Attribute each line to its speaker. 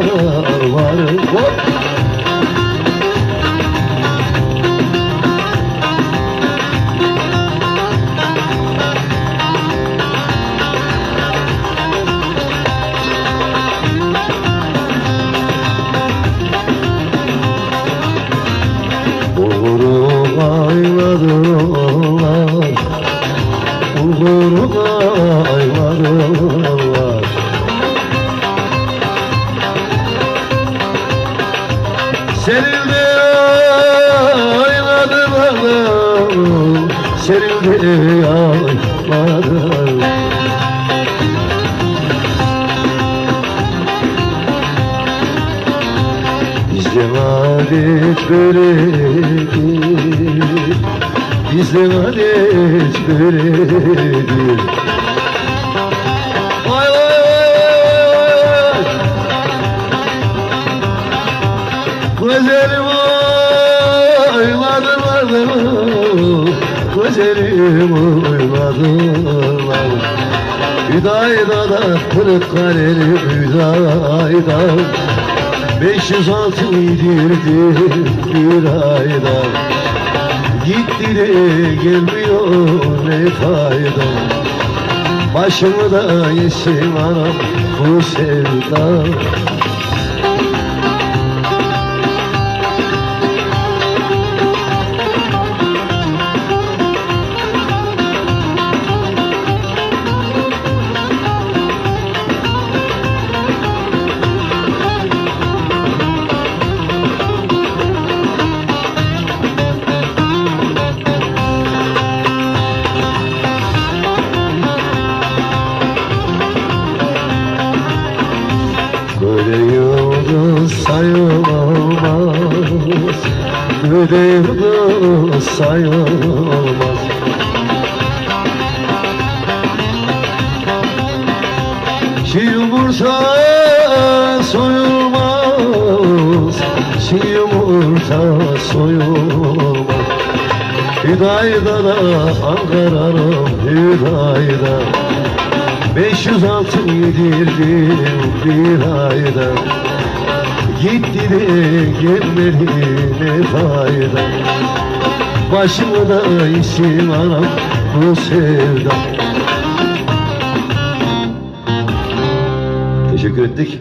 Speaker 1: var Hop! Uğru ayladılar Uğru ayladılar Serildi ayladılar Serildi ayladılar Bizde adet böyledir Bizde adet böyledir Vay vay vay Güzelim oynadılar Hüdayda da Kırıklareli Hüdayda 506 yedirdi bir ayda Gitti de gelmiyor ne fayda. Başımı da yesim anam bu sevda yıldız sayılmaz Böyle yıldız sayılmaz. Çiğ yumurta soyulmaz Çiğ yumurta soyulmaz. Hüdayda da Ankara'nın Hüdayda 506 yedirdim bir ayda Gitti de gelmedi ne fayda Başımı da isim anam bu sevda Teşekkür ettik.